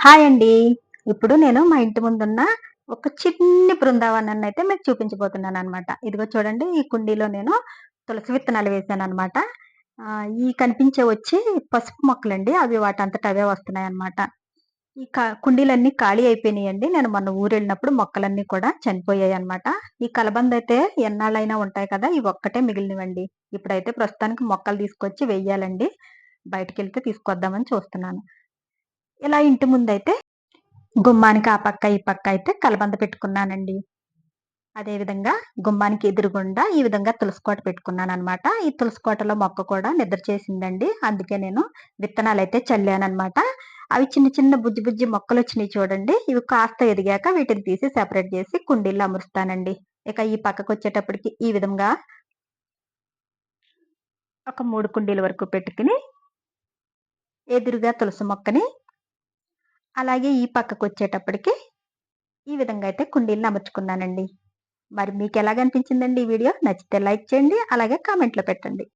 Hi అండి. ఇప్పుడు నేను మా ఇంటి ముందున్న ఒక చిన్ని బృందావనాన్ని అయితే మీకు చూపించబోతున్నాను అనమాట ఇదిగో చూడండి ఈ కుండీలో నేను తులసి విత్తనాలు వేసాను అనమాట ఈ కనిపించే వచ్చి పసుపు మొక్కలండి అవి వాటంతట అవే వస్తున్నాయి అనమాట ఈ కుండీలన్నీ ఖాళీ అయిపోయినాయండి. నేను మొన్న ఊరు వెళ్ళినప్పుడు మొక్కలన్నీ కూడా చనిపోయాయి అనమాట ఈ కలబంద అయితే ఎన్నాళ్ళైనా ఉంటాయి కదా ఇవి ఒక్కటే మిగిలినవండి. ఇప్పుడైతే ప్రస్తుతానికి మొక్కలు తీసుకొచ్చి వెయ్యాలండి బయటకు వెళ్తే తీసుకొద్దామని చూస్తున్నాను. ఇలా ఇంటి ముందైతే గుమ్మానికి ఆ పక్క ఈ పక్క అయితే కలబంద పెట్టుకున్నానండి. అదేవిధంగా గుమ్మానికి ఎదురుగుండా ఈ విధంగా తులసికోట పెట్టుకున్నాను అనమాట ఈ తులసికోటలో మొక్క కూడా నిద్ర చేసిందండి. అందుకే నేను విత్తనాలు అయితే చల్లానమాట అవి చిన్న చిన్న బుజ్జి బుజ్జి మొక్కలు వచ్చినాయి చూడండి. ఇవి కాస్త ఎదిగాక వీటిని తీసి సెపరేట్ చేసి కుండీల్లో అమరుస్తానండి. ఇక ఈ పక్కకు వచ్చేటప్పటికి ఈ విధంగా ఒక మూడు కుండీల వరకు పెట్టుకుని ఎదురుగా తులసి మొక్కని అలాగే ఈ పక్కకు వచ్చేటప్పటికి ఈ విధంగా అయితే కుండీలను అమర్చుకున్నానండి మరి మీకు ఎలాగనిపించిందండి ఈ వీడియో? నచ్చితే లైక్ చేయండి అలాగే కామెంట్లో పెట్టండి.